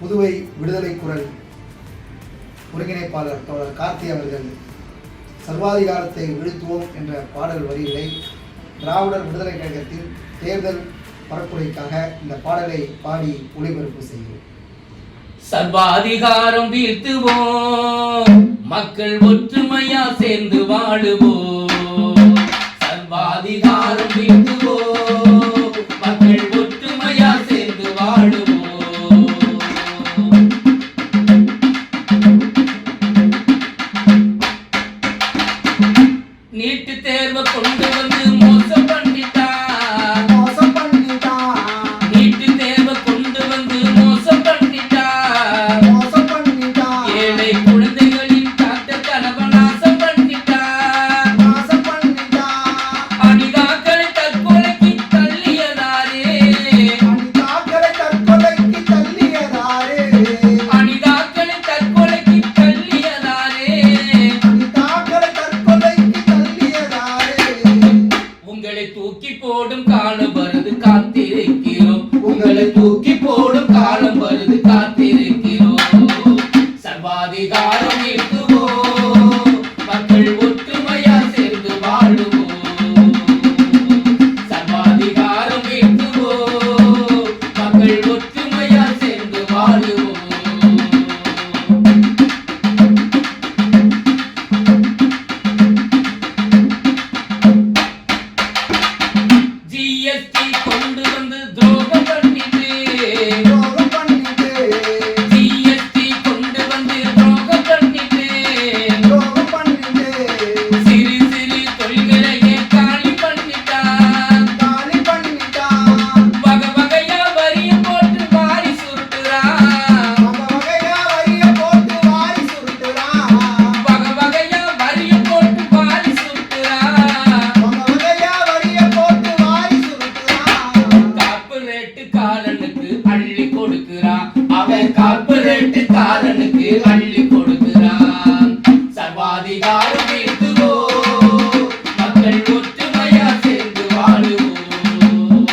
புதுவை விடுதலை குரல் ஒருங்கிணைப்பாளர் தோழர் கார்த்தி அவர்கள் சர்வாதிகாரத்தை விழுத்துவோம் என்ற பாடல் வரிகளை திராவிடர் விடுதலை கழகத்தின் தேர்தல் பரப்புரைக்காக இந்த பாடலை பாடி ஒளிபரப்பு செய்கிறோம். சர்வாதிகாரம் வீழ்த்துவோம் மக்கள் ஒற்றுமையா சேர்ந்து வாழுவோம். சர்வாதிகாரம் வீழ்த்துவோம் நீட்டு தேர்வை கொண்டு அவனுக்கு அள்ளி கொடுக்கிறான். சர்வாதிகாரம் வீழ்த்துவோம் மக்கள் ஒற்றுமையா சேர்ந்து வாழுவோம்.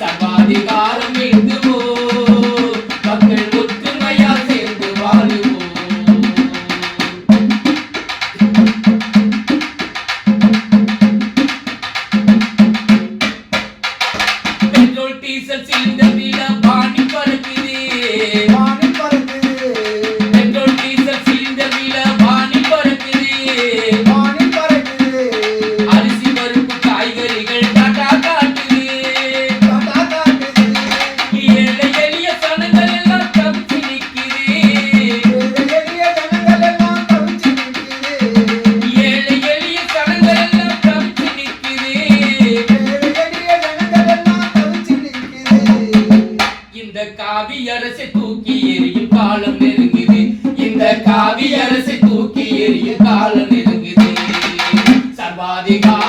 சர்வாதிகாரம் வீழ்த்துவோம் மக்கள் ஒற்றுமையா சேர்ந்து வாழுவோம். பெட்ரோல் டீசல் சிலிண்டர் பாண்டி பறக்குது. காவி அரசை தூக்கி எரியும் காலம் நெருங்குது. இந்த காவி தூக்கி எரியும் காலம் நெருங்குது. சர்வாதிகார